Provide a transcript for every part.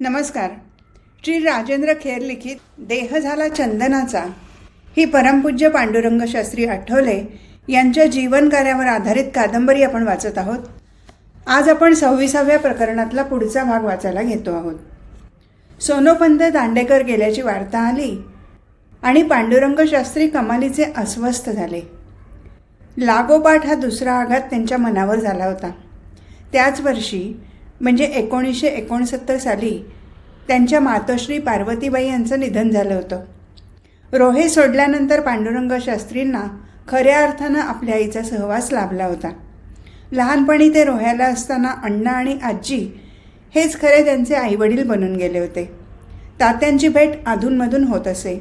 नमस्कार. श्री राजेंद्र खेर लिखित देह झाला चंदनाचा. ही परमपूज्य पांडुरंग शास्त्री आठवले यांच्या जीवनकार्यावर आधारित कादंबरी आपण वाचत आहोत. आज आपण सव्वीसाव्या प्रकरणातला पुढचा भाग वाचायला घेतो आहोत. सोनोपंत दांडेकर गेल्याची वार्ता आली आणि पांडुरंग शास्त्री कमालीचे अस्वस्थ झाले. लागोपाठ हा दुसरा आघात त्यांच्या मनावर झाला होता. त्याच वर्षी म्हणजे एकोणीसशे एकोणसत्तर साली त्यांच्या मातोश्री पार्वतीबाई यांचं निधन झालं होतं. रोहे सोडल्यानंतर पांडुरंग शास्त्रींना खऱ्या अर्थानं आपल्या आईचा सहवास लाभला होता. लहानपणी ते रोह्याला असताना अण्णा आणि आजी हेच खरे त्यांचे आईवडील बनून गेले होते. तात्यांची भेट अधूनमधून होत असे.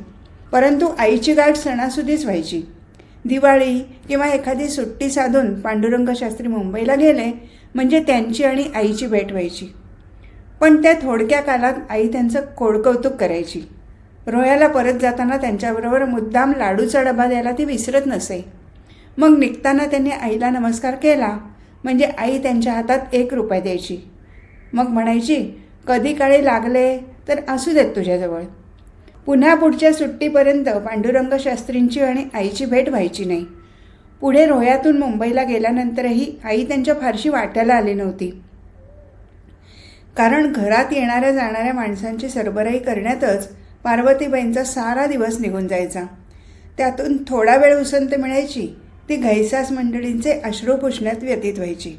परंतु आईची गाठ सणासुदीच व्हायची. दिवाळी किंवा एखादी सुट्टी साधून पांडुरंग शास्त्री मुंबईला गेले म्हणजे त्यांची आणि आईची भेट व्हायची. पण त्या थोडक्या कालात आई त्यांचं कोडकौतुक करायची. रोह्याला परत जाताना त्यांच्याबरोबर मुद्दाम लाडूचा डबा द्यायला ती विसरत नसे. मग निघताना त्यांनी आईला नमस्कार केला. म्हणजे आई त्यांच्या हातात एक रुपये द्यायची. मग म्हणायची कधी काळी लागले तर असू देत तुझ्याजवळ. पुन्हा पुढच्या सुट्टीपर्यंत पांडुरंग शास्त्रींची आणि आईची भेट व्हायची नाही. पुढे रोह्यातून मुंबईला गेल्यानंतरही आई त्यांच्या फारशी वाट्याला आली नव्हती. कारण घरात येणाऱ्या जाणाऱ्या माणसांची सरबराई करण्यातच पार्वतीबाईंचा सारा दिवस निघून जायचा. त्यातून थोडा वेळ उसंत मिळायची ती घैसास मंडळींचे अश्रू पुसण्यात व्यतीत व्हायची.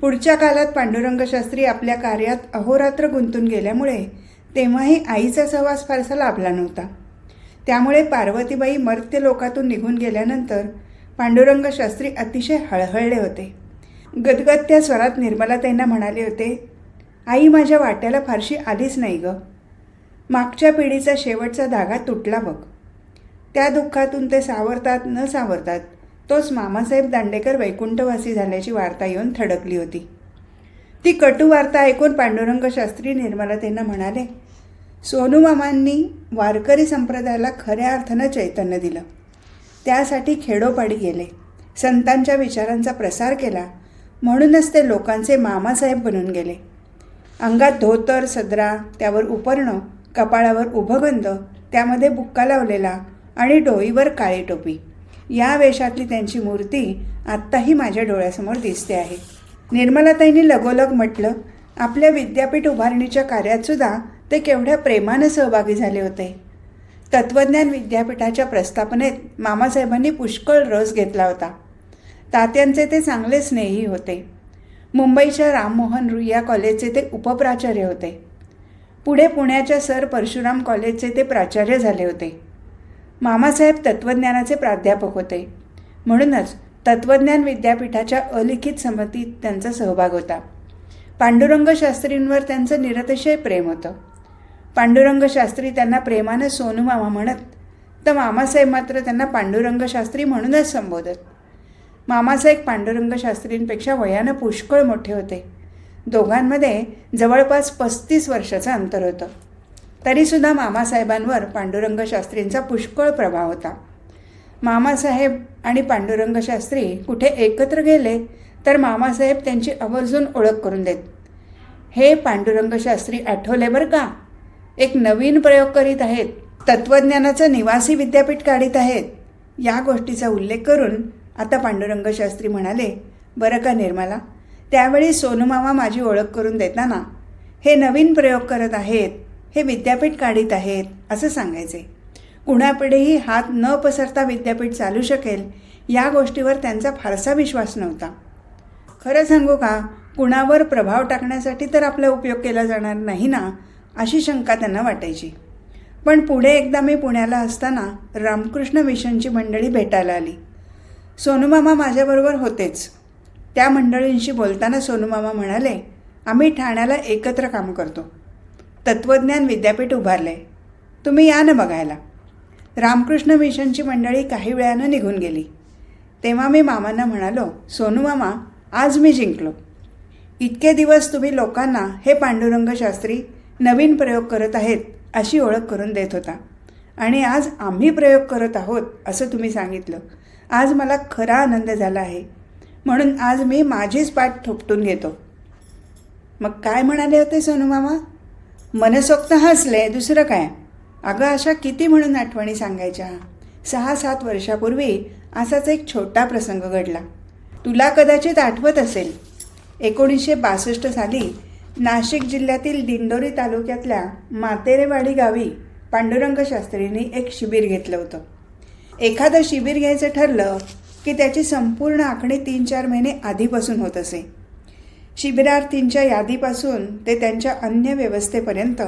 पुढच्या काळात पांडुरंग शास्त्री आपल्या कार्यात अहोरात्र गुंतून गेल्यामुळे तेव्हाही आईचा सहवास फारसा लाभला नव्हता. त्यामुळे पार्वतीबाई मर्त्य लोकातून निघून गेल्यानंतर पांडुरंग शास्त्री अतिशय हळहळले होते. गदगद त्या स्वरात निर्मलाताईंना म्हणाले होते आई माझ्या वाट्याला फारशी आलीच नाही ग. मागच्या पिढीचा शेवटचा धागा तुटला बघ. त्या दुःखातून ते सावरतात न सावरतात तोच मामासाहेब दांडेकर वैकुंठवासी झाल्याची वार्ता येऊन थडकली होती. ती कटू वार्ता ऐकून पांडुरंग शास्त्री निर्मलाताईंना म्हणाले सोनू मामांनी वारकरी संप्रदायाला खऱ्या अर्थानं चैतन्य दिलं. त्यासाठी खेडोपाडी गेले. संतांच्या विचारांचा प्रसार केला. म्हणूनच ते लोकांचे मामासाहेब बनून गेले. अंगात धोतर सदरा त्यावर उपरणं कपाळावर उभगंध त्यामध्ये बुक्का लावलेला आणि डोईवर काळी टोपी. या वेशातली त्यांची मूर्ती आत्ताही माझ्या डोळ्यासमोर दिसते आहे. निर्मलाताईंनी लगोलग म्हटलं आपल्या विद्यापीठ उभारणीच्या कार्यातसुद्धा ते केवढ्या प्रेमानं सहभागी झाले होते. तत्त्वज्ञान विद्यापीठाच्या प्रस्थापनेत मामासाहेबांनी पुष्कळ रस घेतला होता. तात्यांचे ते चांगले स्नेही होते. मुंबईच्या राममोहन रुईया कॉलेजचे ते उपप्राचार्य होते. पुढे पुण्याच्या सर परशुराम कॉलेजचे ते प्राचार्य झाले होते. मामासाहेब तत्त्वज्ञानाचे प्राध्यापक होते. म्हणूनच तत्त्वज्ञान विद्यापीठाच्या अलिखित संमतीत त्यांचा सहभाग होता. पांडुरंग शास्त्रींवर त्यांचं निरतिशय प्रेम होतं. पांडुरंग शास्त्री त्यांना प्रेमानं सोनू मामा म्हणत तर मामासाहेब मात्र त्यांना पांडुरंग शास्त्री म्हणूनच संबोधत. मामासाहेब पांडुरंग शास्त्रींपेक्षा वयानं पुष्कळ मोठे होते. दोघांमध्ये जवळपास पस्तीस वर्षाचं अंतर होतं. तरीसुद्धा मामासाहेबांवर पांडुरंग शास्त्रींचा पुष्कळ प्रभाव होता. मामासाहेब आणि पांडुरंग शास्त्री कुठे एकत्र गेले तर मामासाहेब त्यांची आवर्जून ओळख करून देत. हे पांडुरंग शास्त्री आठवले बरं का? एक नवीन प्रयोग करीत आहेत तत्त्वज्ञानाचं निवासी विद्यापीठ काढीत आहेत. या गोष्टीचा उल्लेख करून आता पांडुरंग शास्त्री म्हणाले बरं का निर्मला त्यावेळी सोनूमामा माझी ओळख करून देताना हे नवीन प्रयोग करत आहेत हे विद्यापीठ काढीत आहेत असं सांगायचे. कुणापुढेही हात न पसरता विद्यापीठ चालू शकेल या गोष्टीवर त्यांचा फारसा विश्वास नव्हता. खरं सांगू का कुणावर प्रभाव टाकण्यासाठी तर आपला उपयोग केला जाणार नाही ना अशी शंका त्यांना वाटायची. पण पुढे एकदा मी पुण्याला असताना रामकृष्ण मिशनची मंडळी भेटायला आली. सोनूमामा माझ्याबरोबर होतेच. त्या मंडळींशी बोलताना सोनूमामा म्हणाले आम्ही ठाण्याला एकत्र काम करतो. तत्त्वज्ञान विद्यापीठ उभारले तुम्ही या ना बघायला. रामकृष्ण मिशनची मंडळी काही वेळानं निघून गेली. तेव्हा मी मामांना म्हणालो सोनू मामा आज मी जिंकलो. इतके दिवस तुम्ही लोकांना हे पांडुरंग शास्त्री नवीन प्रयोग करत आहेत अशी ओळख करून देत होता. आणि आज आम्ही प्रयोग करत आहोत असं तुम्ही सांगितलं. आज मला खरा आनंद झाला आहे. म्हणून आज मी माझीच पाठ थोपटून घेतो. मग काय म्हणाले होते सोनू मामा? मनसोक्त हसले दुसरं काय? अगं अशा किती म्हणून आठवणी सांगायच्या? सहा सात वर्षापूर्वी असाच एक छोटा प्रसंग घडला. तुला कदाचित आठवत असेल. एकोणीसशे बासष्ट साली नाशिक जिल्ह्यातील दिंडोरी तालुक्यातल्या मातेरेवाडी गावी पांडुरंग शास्त्रींनी एक शिबिर घेतलं होतं. एखादं शिबिर घ्यायचं ठरलं की त्याची संपूर्ण आखणी तीन चार महिने आधीपासून होत असे. शिबिरार्थींच्या यादीपासून ते त्यांच्या अन्य व्यवस्थेपर्यंत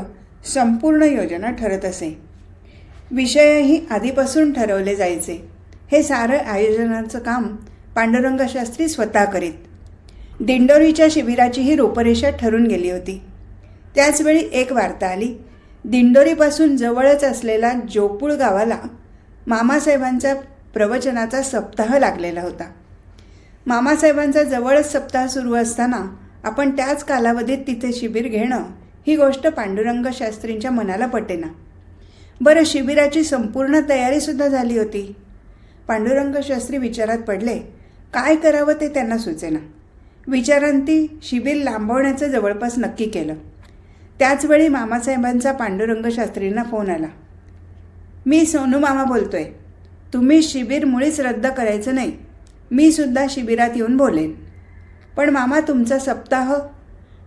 संपूर्ण योजना ठरत असे. विषयही आधीपासून ठरवले जायचे. हे सारं आयोजनाचं काम पांडुरंगशास्त्री स्वतः करीत दिंडोरीच्या शिबिराची ही रूपरेषा ठरून गेली होती. त्याचवेळी एक वार्ता आली. दिंडोरीपासून जवळच असलेला जोपूळ गावाला मामासाहेबांचा प्रवचनाचा सप्ताह लागलेला होता. मामासाहेबांचा जवळच सप्ताह सुरू असताना आपण त्याच कालावधीत तिथे शिबिर घेणं ही गोष्ट पांडुरंग शास्त्रींच्या मनाला पटेना. बरं शिबिराची संपूर्ण तयारीसुद्धा झाली होती. पांडुरंग शास्त्री विचारात पडले काय करावं ते त्यांना सुचेना. विचारांती शिबिर लांबवण्याचं जवळपास नक्की केलं. त्याचवेळी मामासाहेबांचा पांडुरंग शास्त्रींना फोन आला. मी सोनू मामा बोलतोय. तुम्ही शिबिर मुळीच रद्द करायचं नाही. मी सुद्धा शिबिरात येऊन बोलेन. पण मामा तुमचा सप्ताह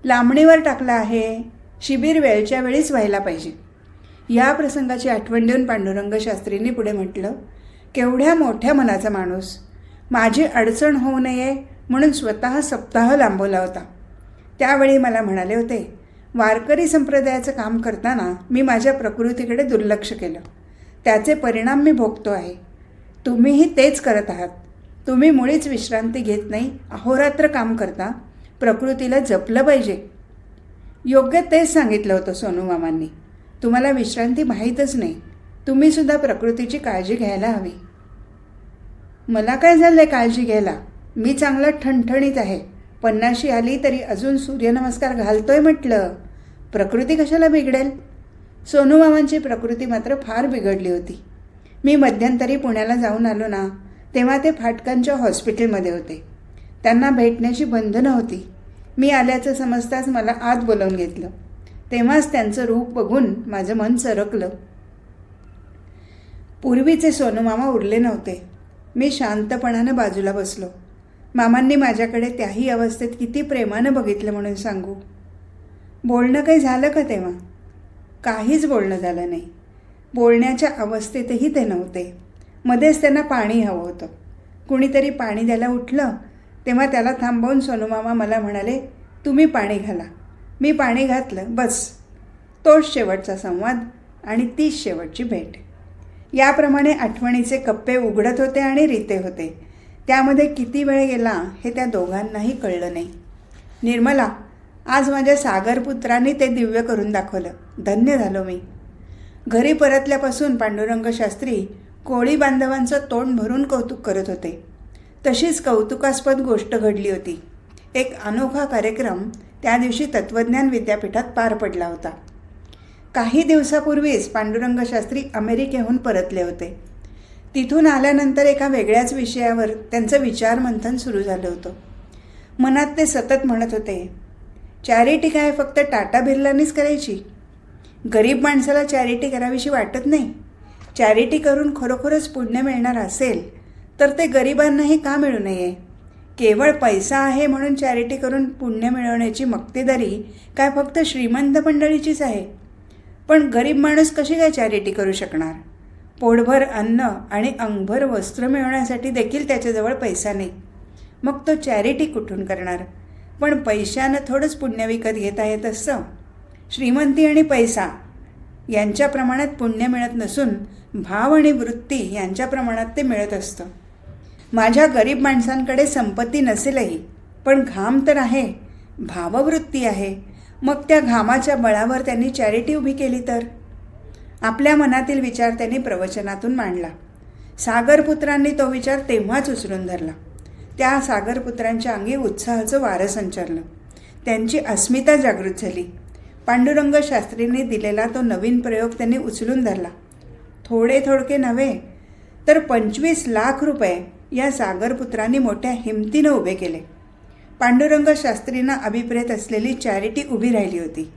लांबणीवर टाकला आहे. शिबिर वेळच्या वेळीच व्हायला पाहिजे. या प्रसंगाची आठवण देऊन पांडुरंग शास्त्रींनी पुढे म्हटलं केवढ्या मोठ्या मनाचा माणूस. माझी अडचण होऊ नये म्हणून स्वतः सप्ताह लांबवला होता. त्यावेळी मला म्हणाले होते वारकरी संप्रदायाचं काम करताना मी माझ्या प्रकृतीकडे दुर्लक्ष केलं. त्याचे परिणाम मी भोगतो आहे. तुम्हीही तेच करत आहात. तुम्ही मुळीच विश्रांती घेत नाही अहोरात्र काम करता प्रकृतीला जपलं पाहिजे. योग्य तेच सांगितलं होतं सोनू मामांनी. तुम्हाला विश्रांती माहीतच नाही. तुम्ही सुद्धा प्रकृतीची काळजी घ्यायला हवी. मला काय झालं आहे काळजी घ्यायला? मी चांगला ठणठणीत आहे. पन्नाशी आली तरी अजून सूर्यनमस्कार घालतोय म्हटलं. प्रकृती कशाला बिघडेल? सोनूबाबांची प्रकृती मात्र फार बिघडली होती. मी मध्यंतरी पुण्याला जाऊन आलो ना तेव्हा ते फाटकांच्या हॉस्पिटलमध्ये होते. त्यांना भेटण्याची बंधनं होती मी आल्याचं समजताच मला आत बोलावून घेतलं. तेव्हाच त्यांचं रूप बघून माझं मन सरकलं. पूर्वीचे सोनूमामा उरले नव्हते. मी शांतपणानं बाजूला बसलो. मामांनी माझ्याकडे त्याही अवस्थेत किती प्रेमानं बघितलं म्हणून सांगू. बोलणं काही झालं का तेव्हा? काहीच बोलणं झालं नाही. बोलण्याच्या अवस्थेतही ते नव्हते. मध्येच त्यांना पाणी हवं होतं. कुणीतरी पाणी द्यायला उठलं तेव्हा त्याला थांबवून सोनूमामा मला म्हणाले तुम्ही पाणी घाला. मी पाणी घातलं बस. तोच शेवटचा संवाद आणि तीच शेवटची भेट. याप्रमाणे आठवणीचे कप्पे उघडत होते आणि रीते होते. त्यामध्ये किती वेळ गेला हे त्या दोघांनाही कळलं नाही. निर्मला आज माझ्या सागरपुत्रांनी ते दिव्य करून दाखवलं. धन्य झालो मी. घरी परतल्यापासून पांडुरंग शास्त्री कोळी बांधवांचं तोंड भरून कौतुक करत होते. तशीच कौतुकास्पद गोष्ट घडली होती. एक अनोखा कार्यक्रम त्या दिवशी तत्त्वज्ञान विद्यापीठात पार पडला होता. काही दिवसापूर्वीच पांडुरंग शास्त्री अमेरिकेहून परतले होते. तिथून आल्यानंतर एका वेगळ्याच विषयावर त्यांचं विचारमंथन सुरू झालं होतं. मनात ते सतत म्हणत होते चॅरिटी काय फक्त टाटा बिर्लानीच करायची? गरीब माणसाला चॅरिटी करावीशी वाटत नाही. चॅरिटी करून खरोखरच पुण्य मिळणार असेल तर ते गरिबांनाही का मिळू नये? केवळ पैसा आहे म्हणून चॅरिटी करून पुण्य मिळवण्याची मक्तेदारी काय फक्त श्रीमंत मंडळीचीच आहे? पण गरीब माणूस कशी काय चॅरिटी करू शकणार? पोटभर अन्न आणि अंगभर वस्त्र मिळवण्यासाठी देखील त्याच्याजवळ पैसा नाही. मग तो चॅरिटी कुठून करणार? पण पैशानं थोडंच पुण्य विकत घेता येत असतं. श्रीमंती आणि पैसा यांच्या प्रमाणात पुण्य मिळत नसून भाव आणि वृत्ती यांच्या प्रमाणात ते मिळत असतं. माझ्या गरीब माणसांकडे संपत्ती नसेलही पण घाम तर आहे भाववृत्ती आहे. मग त्या घामाच्या बळावर त्यांनी चॅरिटी उभी केली तर? आपल्या मनातील विचार त्यांनी प्रवचनातून मांडला. सागरपुत्रांनी तो विचार तेव्हाच उचलून धरला. त्या सागरपुत्रांच्या अंगी उत्साहाचं वारं संचारलं. त्यांची अस्मिता जागृत झाली. पांडुरंग शास्त्रींनी दिलेला तो नवीन प्रयोग त्यांनी उचलून धरला. थोडे थोडके नव्हे तर पंचवीस लाख रुपये या सागरपुत्रांनी मोठ्या हिमतीनं उभे केले. पांडुरंग शास्त्रींना अभिप्रेत असलेली चॅरिटी उभी राहिली होती.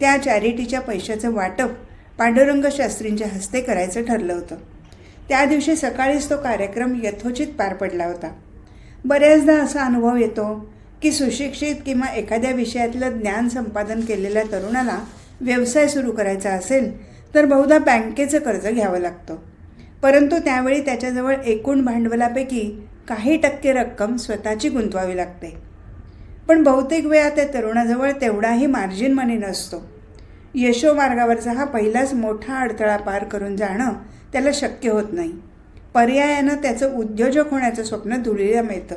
त्या चॅरिटीच्या पैशाचं वाटप पांडुरंग शास्त्रींच्या हस्ते करायचं ठरलं होतं. त्या दिवशी सकाळीच तो कार्यक्रम यथोचित पार पडला होता. बऱ्याचदा असा अनुभव येतो की सुशिक्षित किंवा एखाद्या विषयातलं ज्ञान संपादन केलेल्या तरुणाला व्यवसाय सुरू करायचा असेल तर बहुधा बँकेचं कर्ज घ्यावं लागतं. परंतु त्यावेळी त्याच्याजवळ एकूण भांडवलापैकी काही टक्के रक्कम स्वतःची गुंतवावी लागते. पण बहुतेक वेळा त्या तरुणाजवळ तेवढाही मार्जिन मनी नसतो. यशोमार्गावरचा हा पहिलाच मोठा अडथळा पार करून जाणं त्याला शक्य होत नाही. पर्यायानं त्याचं उद्योजक होण्याचं स्वप्न धुळीला मिळतं.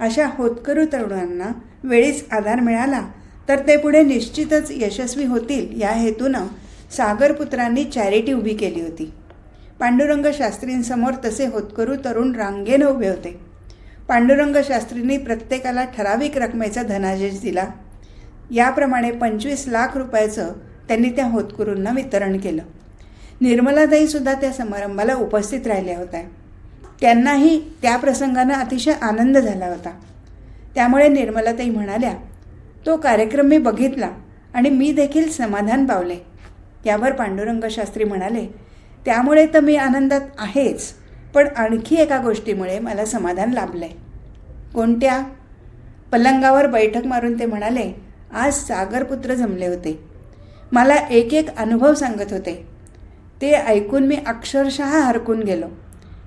अशा होतकरू तरुणांना वेळीच आधार मिळाला तर ते पुढे निश्चितच यशस्वी होतील या हेतूनं सागरपुत्रांनी चॅरिटी उभी केली होती. पांडुरंग शास्त्रींसमोर तसे होतकरू तरुण रांगेनं उभे होते. पांडुरंग शास्त्रींनी प्रत्येकाला ठराविक रकमेचा धनादेश दिला. याप्रमाणे पंचवीस लाख रुपयाचं त्यांनी त्या होतकुरूंना वितरण केलं. निर्मलाताईसुद्धा त्या समारंभाला उपस्थित राहिल्या होत्या. त्यांनाही त्या प्रसंगानं अतिशय आनंद झाला होता. त्यामुळे निर्मलाताई म्हणाल्या तो कार्यक्रम मी बघितला आणि मी देखील समाधान पावले. यावर पांडुरंग शास्त्री म्हणाले त्यामुळे तर मी आनंदात आहेच पण आणखी एका गोष्टीमुळे मला समाधान लाभलं आहे कोणत्या? पलंगावर बैठक मारून ते म्हणाले आज सागरपुत्र जमले होते. मला एक एक अनुभव सांगत होते. ते ऐकून मी अक्षरशः हरकून गेलो.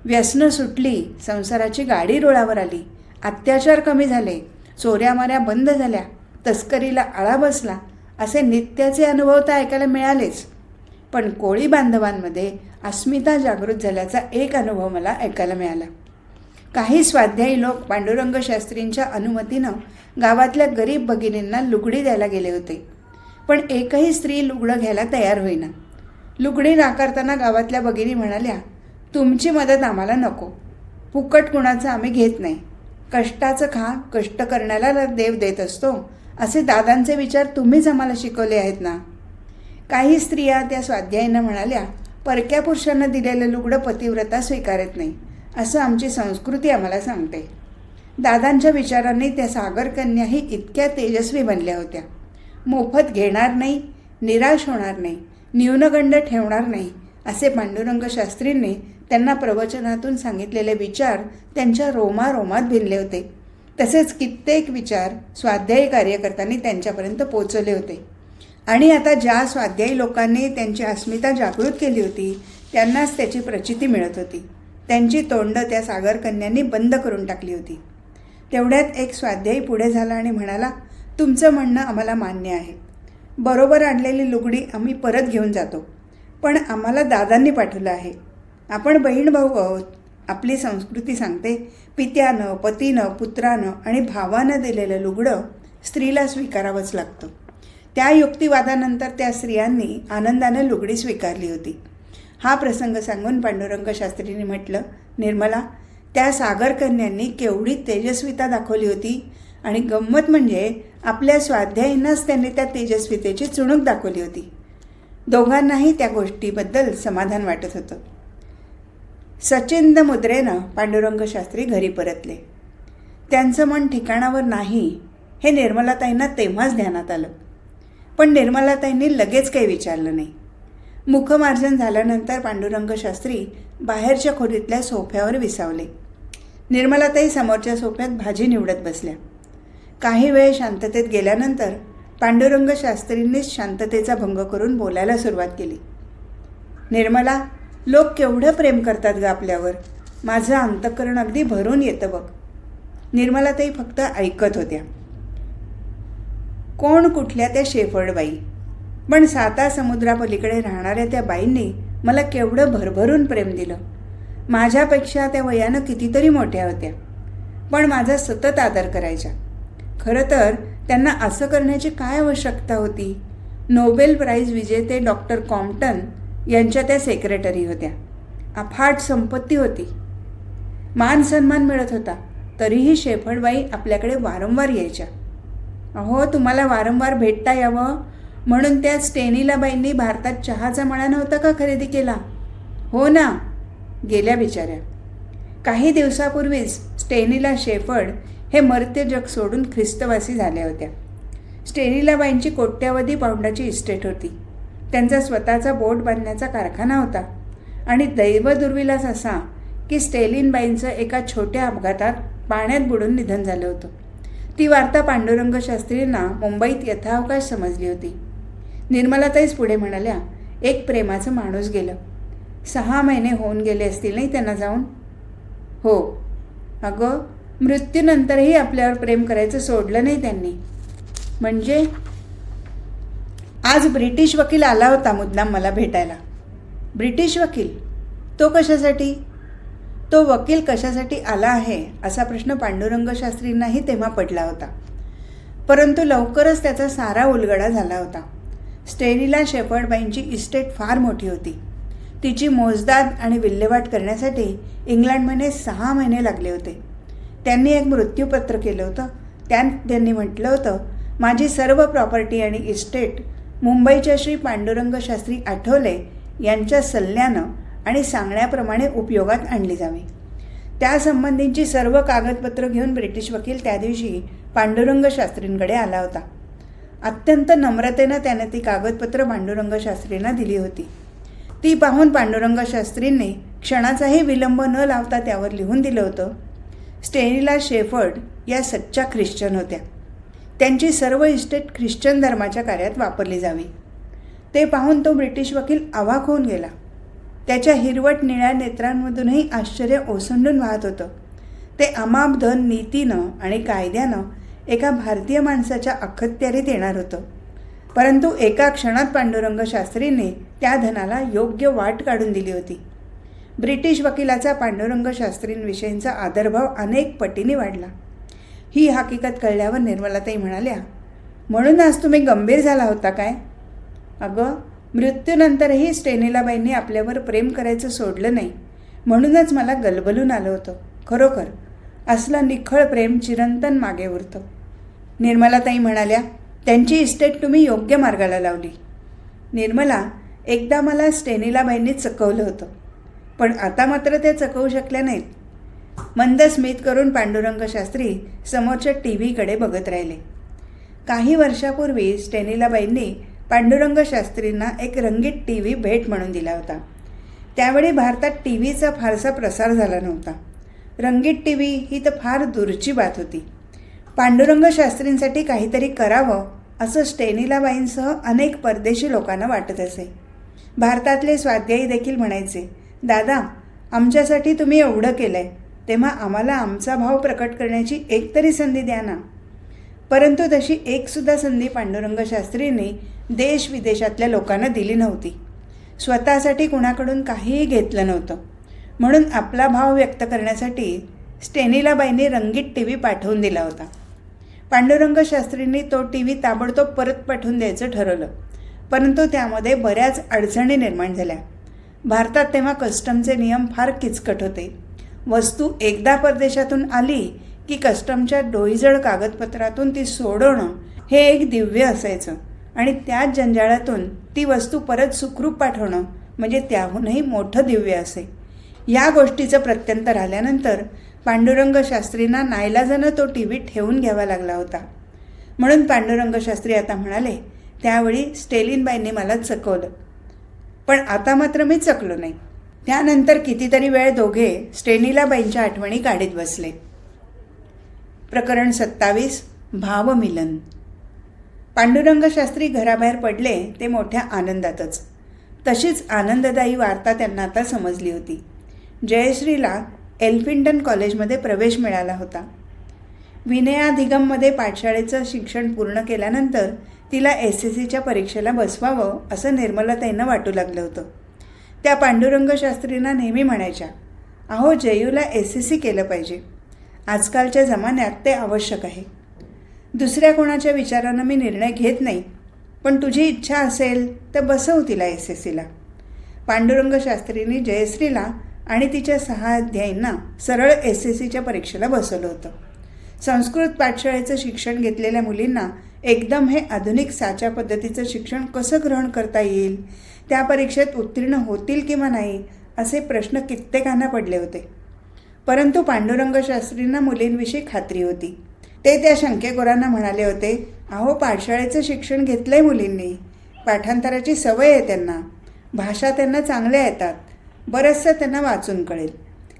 व्यसनं सुटली संसाराची गाडी रुळावर आली. अत्याचार कमी झाले चोऱ्यामाऱ्या बंद झाल्या तस्करीला आळा बसला असे नित्याचे अनुभव तर ऐकायला मिळालेच. पण कोळी बांधवांमध्ये अस्मिता जागृत झाल्याचा एक अनुभव मला ऐकायला मिळाला. काही स्वाध्यायी लोक पांडुरंग शास्त्रींच्या अनुमतीनं गावातल्या गरीब भगिनींना लुगडी द्यायला गेले होते. पण एकही स्त्री लुगडं घ्यायला तयार होईना. लुगडी नाकारताना गावातल्या भगिनी म्हणाल्या तुमची मदत आम्हाला नको. फुकट कुणाचं आम्ही घेत नाही. कष्टाचं खा कष्ट करण्याला देव देत असतो. असे दादांचे विचार तुम्हीच आम्हाला शिकवले आहेत ना? काही स्त्रिया त्या स्वाध्यायीनं म्हणाल्या परक्या पुरुषांना दिलेलं लुगडं पतिव्रता स्वीकारत नाही. असं आमची संस्कृती आम्हाला सांगते. दादांच्या विचारांनी त्या सागरकन्याही इतक्या तेजस्वी बनल्या होत्या. मोफत घेणार नाही निराश होणार नाही न्यूनगंड ठेवणार नाही असे पांडुरंग शास्त्रींनी त्यांना प्रवचनातून सांगितलेले विचार त्यांच्या रोमारोमात भिनले होते. तसेच कित्येक विचार स्वाध्यायी कार्यकर्त्यांनी त्यांच्यापर्यंत पोचवले होते. आणि आता ज्या स्वाध्यायी लोकांनी त्यांची अस्मिता जागृत केली होती त्यांनाच त्याची प्रचिती मिळत होती. त्यांची तोंड त्या सागरकन्यांनी बंद करून टाकली होती. तेवढ्यात एक स्वाध्यायी पुढे झाला आणि म्हणाला तुमचं म्हणणं आम्हाला मान्य आहे. बरोबर आणलेली लुगडी आम्ही परत घेऊन जातो. पण आम्हाला दादांनी पाठवलं आहे. आपण बहीण भाऊ आहोत. आपली संस्कृती सांगते. पित्यानं पतीनं पुत्रानं आणि भावानं दिलेलं लुगडं स्त्रीला स्वीकारावंच लागतं. त्या युक्तिवादानंतर त्या स्त्रियांनी आनंदानं लुगडी स्वीकारली होती. हा प्रसंग सांगून पांडुरंग शास्त्रींनी म्हटलं निर्मला त्या सागरकन्यांनी केवढी तेजस्विता दाखवली होती. आणि गंमत म्हणजे आपल्या स्वाध्यायींनाच त्यांनी त्या तेजस्वितेची चुणूक दाखवली होती. दोघांनाही त्या गोष्टीबद्दल समाधान वाटत होतं. सचिंद मुद्रेनं पांडुरंग शास्त्री घरी परतले. त्यांचं मन ठिकाणावर नाही हे निर्मलाताईंना तेव्हाच ध्यानात आलं. पण निर्मलाताईंनी लगेच काही विचारलं नाही. मुखमार्जन झाल्यानंतर पांडुरंग शास्त्री बाहेरच्या खोलीतल्या सोफ्यावर विसावले. निर्मलाताई समोरच्या सोफ्यात भाजी निवडत बसल्या. काही वेळ शांततेत गेल्यानंतर पांडुरंग शास्त्रींनीच शांततेचा भंग करून बोलायला सुरुवात केली. निर्मला लोक केवढं प्रेम करतात ग आपल्यावर? माझं अंतकरण अगदी भरून येतं बघ. निर्मलाताई फक्त ऐकत होत्या. कोण कुठल्या त्या शेफळबाई पण साता समुद्रापलीकडे राहणाऱ्या त्या बाईंनी मला केवढं भरभरून प्रेम दिलं. माझ्यापेक्षा त्या वयानं कितीतरी मोठ्या होत्या. पण माझा सतत आदर करायच्या. खरं तर त्यांना असं करण्याची काय आवश्यकता होती? नोबेल प्राईज विजेते डॉक्टर कॉम्प्टन यांच्या त्या सेक्रेटरी होत्या. अफाट संपत्ती होती. मान सन्मान मिळत होता. तरीही शेफळबाई आपल्याकडे वारंवार यायच्या. अहो तुम्हाला वारंवार भेटता यावं? म्हणून त्या स्टेनिलाबाईंनी भारतात चहाचा मळा नव्हता का खरेदी केला? हो ना गेल्या बिचाऱ्या. काही दिवसापूर्वीच स्टेनिला शेफर्ड हे मर्त्य जग सोडून ख्रिस्तवासी झाल्या होत्या. स्टेरिलाबाईंची कोट्यावधी पाऊंडाची इस्टेट होती. त्यांचा स्वतःचा बोट बांधण्याचा कारखाना होता. आणि दैवदुर्विलास असा की स्टेलिनबाईंचं एका छोट्या अपघातात पाण्यात बुडून निधन झालं होतं. ती वार्ता पांडुरंग शास्त्रींना मुंबईत यथावकाश समजली होती. निर्मलाताईच पुढे म्हणाल्या एक प्रेमाचं माणूस गेलं. सहा महिने होऊन गेले असतील नाही त्यांना जाऊन? हो. अगं मृत्यूनंतरही आपल्यावर प्रेम करायचं सोडलं नाही त्यांनी. म्हणजे? आज ब्रिटिश वकील आला होता मुद्दाम मला भेटायला. ब्रिटिश वकील? तो कशासाठी? तो वकील कशासाठी आला आहे असा प्रश्न पांडुरंग शास्त्रींनाही तेव्हा पडला होता. परंतु लवकरच त्याचा सारा उलगडा झाला होता. स्टेरीला शेफर्डबाईंची इस्टेट फार मोठी होती. तिची मोजदाद आणि विल्हेवाट करण्यासाठी इंग्लंडमध्ये सहा महिने लागले होते. त्यांनी एक मृत्यूपत्र केलं होतं. त्यात त्यांनी म्हटलं होतं माझी सर्व प्रॉपर्टी आणि इस्टेट मुंबईच्या श्री पांडुरंग शास्त्री आठवले यांच्या सल्ल्यानं आणि सांगण्याप्रमाणे उपयोगात आणली जावी. त्यासंबंधीची सर्व कागदपत्रं घेऊन ब्रिटिश वकील त्या दिवशी पांडुरंग शास्त्रींकडे आला होता. अत्यंत नम्रतेनं त्याने ती कागदपत्रं पांडुरंग शास्त्रींना दिली होती. ती पाहून पांडुरंग शास्त्रींनी क्षणाचाही विलंब न लावता त्यावर लिहून दिलं होतं. स्टेनिला शेफर्ड या सच्च्या ख्रिश्चन होत्या. त्यांची सर्व इस्टेट ख्रिश्चन धर्माच्या कार्यात वापरली जावी. ते पाहून तो ब्रिटिश वकील अवाक होऊन गेला. त्याच्या हिरवट निळ्या नेत्रांमधूनही आश्चर्य ओसंडून वाहत होतं. ते अमाप धन नीतीनं आणि कायद्यानं एका भारतीय माणसाच्या अखत्यारीत येणार होतं. परंतु एका क्षणात पांडुरंग शास्त्रींनी त्या धनाला योग्य वाट काढून दिली होती. ब्रिटिश वकिलाचा पांडुरंग शास्त्रींविषयींचा आदरभाव अनेक पटीने वाढला. ही हकीकत कळल्यावर निर्मलाताई म्हणाल्या म्हणून आज तुम्ही गंभीर झाला होता काय? अगं मृत्यूनंतरही स्टेनिलाबाईंनी आपल्यावर प्रेम करायचं सोडलं नाही. म्हणूनच मला गलबलून आलं होतं. खरोखर असलं निखळ प्रेम चिरंतन मागे उरतं. निर्मलाताई म्हणाल्या त्यांची इस्टेट तुम्ही योग्य मार्गाला लावली. निर्मला एकदा मला स्टेनिलाबाईंनी चकवलं होतं. पण आता मात्र ते चकवू शकल्या नाहीत. मंद स्मित करून पांडुरंग शास्त्री समोरच्या टी व्हीकडे बघत राहिले. काही वर्षापूर्वी स्टेनिलाबाईंनी पांडुरंग शास्त्रींना एक रंगीत टी व्ही भेट म्हणून दिला होता. त्यावेळी भारतात टी व्हीचा फारसा प्रसार झाला नव्हता. रंगीत टी व्ही ही तर फार दूरची बात होती. पांडुरंग शास्त्रींसाठी काहीतरी करावं असं स्टेनिलाबाईंसह अनेक परदेशी लोकांना वाटत असे. भारतातले स्वाध्यायी देखील म्हणायचे दादा आमच्यासाठी तुम्ही एवढं केलं आहे तेव्हा आम्हाला आमचा भाव प्रकट करण्याची एक तरी संधी द्या ना. परंतु तशी एकसुद्धा संधी पांडुरंग शास्त्रींनी देश विदेशातल्या लोकांना दिली नव्हती. स्वतःसाठी कुणाकडून काहीही घेतलं नव्हतं. म्हणून आपला भाव व्यक्त करण्यासाठी स्टेनिलाबाईंनी रंगीत टी व्ही पाठवून दिला होता. पांडुरंग शास्त्रींनी तो टी व्ही ताबडतोब परत पाठवून द्यायचं ठरवलं. परंतु त्यामध्ये बऱ्याच अडचणी निर्माण झाल्या. भारतात तेव्हा कस्टमचे नियम फार किचकट होते. वस्तू एकदा परदेशातून आली की कस्टमच्या डोईजड कागदपत्रातून ती सोडवणं हे एक दिव्य असायचं आणि त्याच जंजाळातून ती वस्तू परत सुखरूप पाठवणं म्हणजे त्याहूनही मोठं दिव्य असे. या गोष्टीचं प्रत्यंतर आल्यानंतर पांडुरंग शास्त्रींना नाईलाजानं तो टी व्ही ठेवून घ्यावा लागला होता. म्हणून पांडुरंग शास्त्री आता म्हणाले त्यावेळी स्टेलिनबाईंनी मला चकवलं. पण आता मात्र मी चकलो नाही. त्यानंतर कितीतरी वेळ दोघे स्टेनिलाबाईंच्या आठवणी काढीत बसले. प्रकरण सत्तावीस भावमिलन. पांडुरंगशास्त्री घराबाहेर पडले ते मोठ्या आनंदातच. तशीच आनंददायी वार्ता त्यांना आता समजली होती. जयश्रीला एल्फिंटन कॉलेजमध्ये प्रवेश मिळाला होता. विनयाधिगममध्ये पाठशाळेचं शिक्षण पूर्ण केल्यानंतर तिला एस एस सीच्या परीक्षेला बसवावं असं निर्मलाताईंना वाटू लागलं होतं. त्या पांडुरंग शास्त्रींना नेहमी म्हणायच्या अहो जयूला एस एस सी केलं पाहिजे. आजकालच्या जमान्यात ते आवश्यक आहे. दुसऱ्या कोणाच्या विचारानं मी निर्णय घेत नाही पण तुझी इच्छा असेल तर बसव तिला एस एस सीला. पांडुरंग शास्त्रींनी जयश्रीला आणि तिच्या सहा अध्यायींना सरळ एस एस सीच्या परीक्षेला बसवलं होतं. संस्कृत पाठशाळेचं शिक्षण घेतलेल्या मुलींना एकदम हे आधुनिक साच्या पद्धतीचं शिक्षण कसं ग्रहण करता येईल? त्या परीक्षेत उत्तीर्ण होतील किंवा नाही असे प्रश्न कित्येकांना पडले होते. परंतु पांडुरंग शास्त्रींना मुलींविषयी खात्री होती. ते त्या शंकेकोरांना म्हणाले होते अहो पाठशाळेचं शिक्षण घेतलंय मुलींनी. पाठांतराची सवय आहे त्यांना. भाषा त्यांना चांगल्या येतात. बरंचसं त्यांना वाचून कळेल.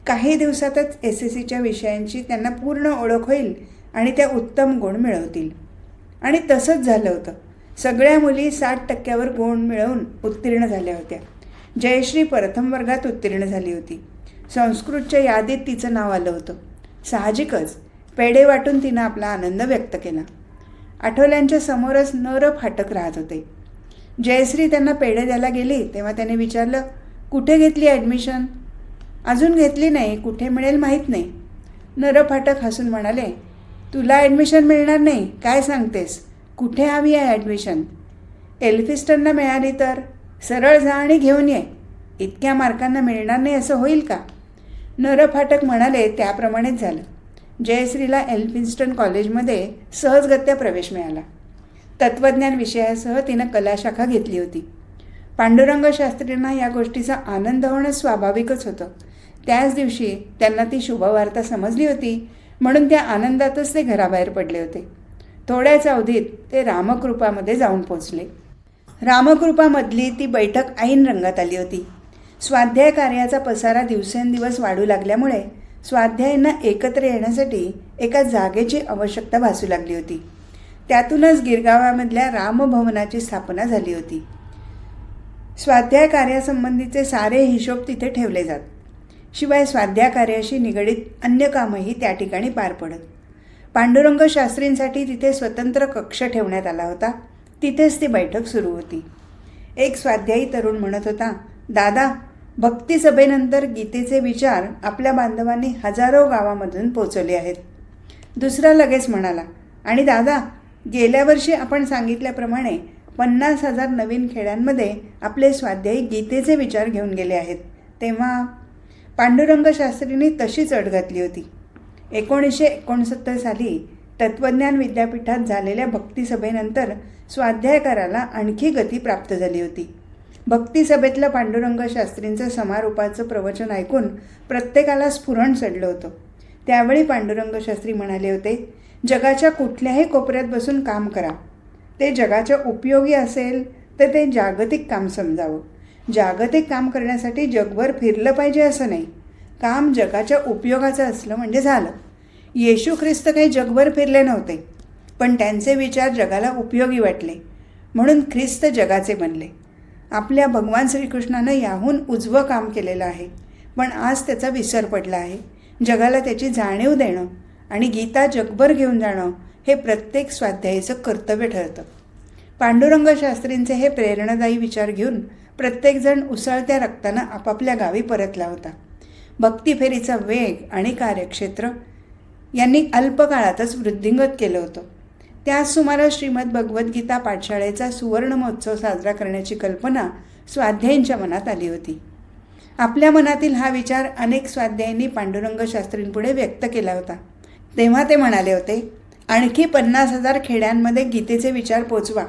काही दिवसातच एस एस सीच्या विषयांची त्यांना पूर्ण ओळख होईल आणि त्या उत्तम गुण मिळवतील. आणि तसंच झालं होतं. सगळ्या मुली साठ टक्क्यावर गुण मिळवून उत्तीर्ण झाल्या होत्या. जयश्री प्रथम वर्गात उत्तीर्ण झाली होती. संस्कृतच्या यादीत तिचं नाव आलं होतं. साहजिकच पेढे वाटून तिनं आपला आनंद व्यक्त केला. आठवल्यांच्या समोरच नर फाटक राहत होते. जयश्री त्यांना पेढे द्यायला गेली तेव्हा त्याने विचारलं कुठे घेतली ॲडमिशन अजून घेतली नाही. कुठे मिळेल माहीत नाही. नर फाटक हसून म्हणाले तुला ॲडमिशन मिळणार नाही. काय सांगतेस? कुठे हवी आहे ॲडमिशन एल्फिस्टनला मिळाली तर? सरळ जा आणि घेऊन ये. इतक्या मार्कांना मिळणार नाही असं होईल का? नरफाटक म्हणाले त्याप्रमाणेच झालं. जयश्रीला एल्फिन्स्टन कॉलेजमध्ये सहजगत्या प्रवेश मिळाला. तत्त्वज्ञान विषयासह तिनं कलाशाखा घेतली होती. पांडुरंग शास्त्रींना या गोष्टीचा आनंद होणं स्वाभाविकच होतं. त्याच दिवशी त्यांना ती शुभवार्ता समजली होती. म्हणून त्या आनंदातच ते घराबाहेर पडले होते. थोड्याच अवधीत ते रामकृपामध्ये जाऊन पोचले रामकृपामधली ती बैठक ऐन रंगात आली होती. स्वाध्याय कार्याचा पसारा दिवसेंदिवस वाढू लागल्यामुळे स्वाध्यायांना एकत्र येण्यासाठी एका जागेची आवश्यकता भासू लागली होती. त्यातूनच गिरगावामधल्या रामभवनाची स्थापना झाली होती. स्वाध्याय कार्यासंबंधीचे सारे हिशोब तिथे ठेवले जात. शिवाय स्वाध्याकार्याशी निगडीत अन्य कामही त्या ठिकाणी पार पडत. पांडुरंग शास्त्रींसाठी तिथे स्वतंत्र कक्ष ठेवण्यात आला होता. तिथेच ती बैठक सुरू होती. एक स्वाध्यायी तरुण म्हणत होता दादा भक्ती सभेनंतर गीतेचे विचार आपल्या बांधवांनी हजारो गावामधून पोचवले आहेत. दुसरा लगेच म्हणाला आणि दादा गेल्या वर्षी आपण सांगितल्याप्रमाणे पन्नास हजार नवीन खेड्यांमध्ये आपले स्वाध्यायी गीतेचे विचार घेऊन गेले आहेत. तेव्हा पांडुरंग शास्त्रींनी तशीच अट घातली होती. एकोणीसशे एकोणसत्तर साली तत्त्वज्ञान विद्यापीठात झालेल्या भक्तिसभेनंतर स्वाध्यायकाराला आणखी गती प्राप्त झाली होती. भक्तिसभेतलं पांडुरंग शास्त्रींचं समारोपाचं प्रवचन ऐकून प्रत्येकाला स्फुरण चढलं होतं. त्यावेळी पांडुरंग शास्त्री म्हणाले होते जगाच्या कुठल्याही कोपऱ्यात बसून काम करा. ते जगाच्या उपयोगी असेल तर ते जागतिक काम समजावं. जागतिक काम करण्यासाठी जगभर फिरलं पाहिजे असं नाही. काम जगाच्या उपयोगाचं असलं म्हणजे झालं. येशू ख्रिस्त काही जगभर फिरले नव्हते पण त्यांचे विचार जगाला उपयोगी वाटले म्हणून ख्रिस्त जगाचे बनले. आपल्या भगवान श्रीकृष्णानं याहून उजवं काम केलेलं आहे पण आज त्याचा विसर पडला आहे. जगाला त्याची जाणीव देणं आणि गीता जगभर घेऊन जाणं हे प्रत्येक स्वाध्यायीचं कर्तव्य ठरतं. पांडुरंग शास्त्रींचे हे प्रेरणादायी विचार घेऊन प्रत्येकजण उसळत्या रक्तानं आपापल्या गावी परतला होता. भक्तिफेरीचा वेग आणि कार्यक्षेत्र यांनी अल्पकाळातच वृद्धिंगत केलं होतं. त्याच सुमारास श्रीमद भगवद्गीता पाठशाळेचा सुवर्ण महोत्सव साजरा करण्याची कल्पना स्वाध्यायींच्या मनात आली होती. आपल्या मनातील हा विचार अनेक स्वाध्यायांनी पांडुरंग शास्त्रींपुढे व्यक्त केला होता. तेव्हा ते म्हणाले होते आणखी पन्नास हजार खेड्यांमध्ये गीतेचे विचार पोचवा.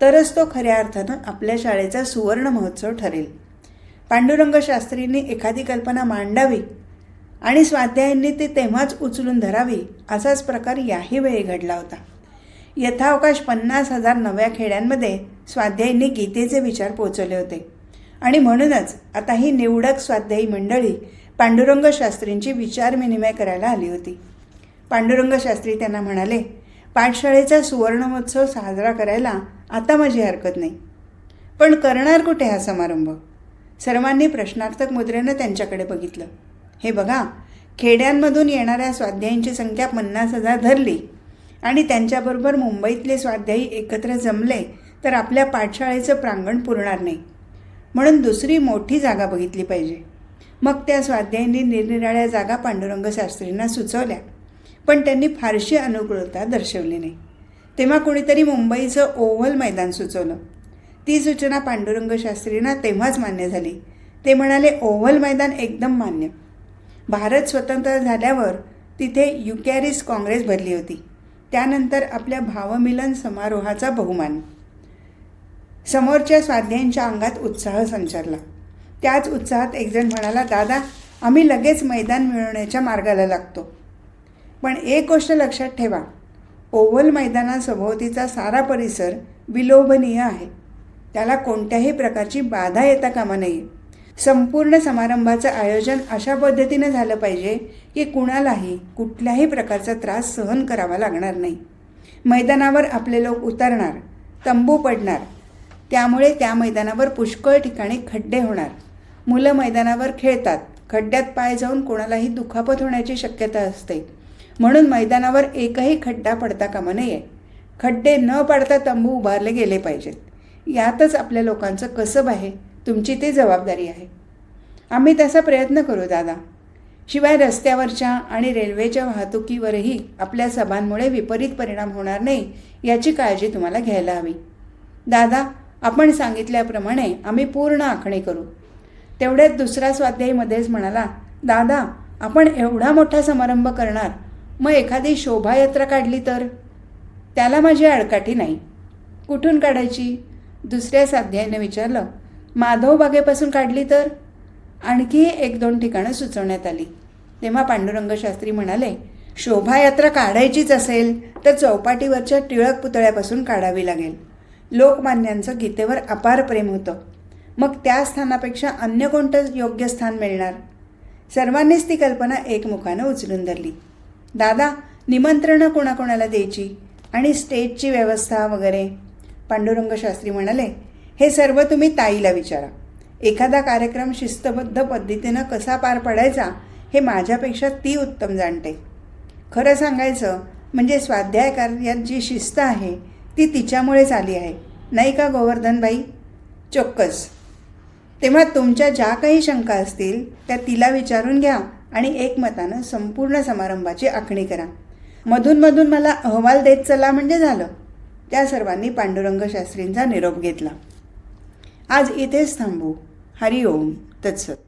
तरच तो खऱ्या अर्थानं आपल्या शाळेचा सुवर्ण महोत्सव ठरेल. पांडुरंग शास्त्रींनी एखादी कल्पना मांडावी आणि स्वाध्यायांनी ती तेव्हाच उचलून धरावी असाच प्रकार याही वेळी घडला होता. यथावकाश पन्नास हजार नव्या खेड्यांमध्ये स्वाध्यायींनी गीतेचे विचार पोचवले होते. आणि म्हणूनच आता ही निवडक स्वाध्यायी मंडळी पांडुरंग शास्त्रींची विचारविनिमय करायला आली होती. पांडुरंग शास्त्री त्यांना म्हणाले पाठशाळेचा सुवर्णमहोत्सव साजरा करायला आता माझी हरकत नाही. पण करणार कुठे हा समारंभ? सर्वांनी प्रश्नार्थक मुद्रेनं त्यांच्याकडे बघितलं. हे बघा खेड्यांमधून येणाऱ्या स्वाध्यायींची संख्या पन्नास हजार धरली आणि त्यांच्याबरोबर मुंबईतले स्वाध्यायी एकत्र जमले तर आपल्या पाठशाळेचं प्रांगण पुरणार नाही. म्हणून दुसरी मोठी जागा बघितली पाहिजे. मग त्या स्वाध्यायींनी निरनिराळ्या जागा पांडुरंग शास्त्रींना सुचवल्या. पण त्यांनी फारशी अनुकूलता दर्शवली नाही. तेव्हा कोणीतरी मुंबईचं ओव्हल मैदान सुचवलं. ती सूचना पांडुरंग शास्त्रींना तेव्हाच मान्य झाली. ते म्हणाले ओव्हल मैदान एकदम मान्य. भारत स्वतंत्र झाल्यावर तिथे युकॅरिस काँग्रेस भरली होती. त्यानंतर आपल्या भावमिलन समारोहाचा बहुमान. समोरच्या स्वाध्यायांच्या अंगात उत्साह संचारला. त्याच उत्साहात एकजण म्हणाला दादा आम्ही लगेच मैदान मिळवण्याच्या मार्गाला लागतो. पण एक गोष्ट लक्षात ठेवा. ओव्हल मैदानासभोवतीचा सारा परिसर विलोभनीय आहे. त्याला कोणत्याही प्रकारची बाधा येता कामा नये. संपूर्ण समारंभाचं आयोजन अशा पद्धतीनं झालं पाहिजे की कुणालाही कुठल्याही प्रकारचा त्रास सहन करावा लागणार नाही. मैदानावर आपले लोक उतरणार तंबू पडणार. त्यामुळे त्या मैदानावर पुष्कळ ठिकाणी खड्डे होणार. मुलं मैदानावर खेळतात. खड्ड्यात पाय जाऊन कोणालाही दुखापत होण्याची शक्यता असते. म्हणून मैदानावर एकही खड्डा पडता कामा नये. खड्डे न पाडता तंबू उभारले गेले पाहिजेत. यातच आपल्या लोकांचं कसब आहे तुमची ती जबाबदारी आहे. आम्ही तसा प्रयत्न करू दादा. शिवाय रस्त्यावरच्या आणि रेल्वेच्या वाहतुकीवरही आपल्या सभांमुळे विपरीत परिणाम होणार नाही याची काळजी तुम्हाला घ्यायला हवी. दादा आपण सांगितल्याप्रमाणे आम्ही पूर्ण आखणी करू. तेवढ्यात दुसरा स्वाध्यायीमध्येच म्हणाला दादा आपण एवढा मोठा समारंभ करणार मग एखादी शोभायात्रा काढली तर? त्याला माझी आडकाठी नाही. कुठून काढायची? दुसऱ्या साध्याने विचारलं. माधव बागेपासून काढली तर? आणखी एक दोन ठिकाणं सुचवण्यात आली. तेव्हा पांडुरंग शास्त्री म्हणाले शोभायात्रा काढायचीच असेल तर चौपाटीवरच्या टिळक पुतळ्यापासून काढावी लागेल. लोकमान्यांचं गीतेवर अपार प्रेम होतं. मग त्या स्थानापेक्षा अन्य कोणतं योग्य स्थान मिळणार? सर्वांनीच ती कल्पना एकमुखानं उचलून धरली. दादा निमंत्रणं कोणाकोणाला द्यायची? आणि स्टेजची व्यवस्था वगैरे? पांडुरंग शास्त्री म्हणाले हे सर्व तुम्ही ताईला विचारा. एखादा कार्यक्रम शिस्तबद्ध पद्धतीनं कसा पार पडायचा हे माझ्यापेक्षा ती उत्तम जाणते. खरं सांगायचं म्हणजे स्वाध्याय कार्यात जी शिस्त आहे ती तिच्यामुळेच आली आहे. नाही का गोवर्धनबाई? चोक्कस. तेव्हा तुमच्या ज्या काही शंका असतील त्या तिला विचारून घ्या. आणि एकमतानं संपूर्ण समारंभाची आखणी करा. मधूनमधून मला अहवाल देत चला म्हणजे झालं. त्या सर्वांनी पांडुरंग शास्त्रींचा निरोप घेतला. आज इथेच थांबू. हरिओम. तत्सत.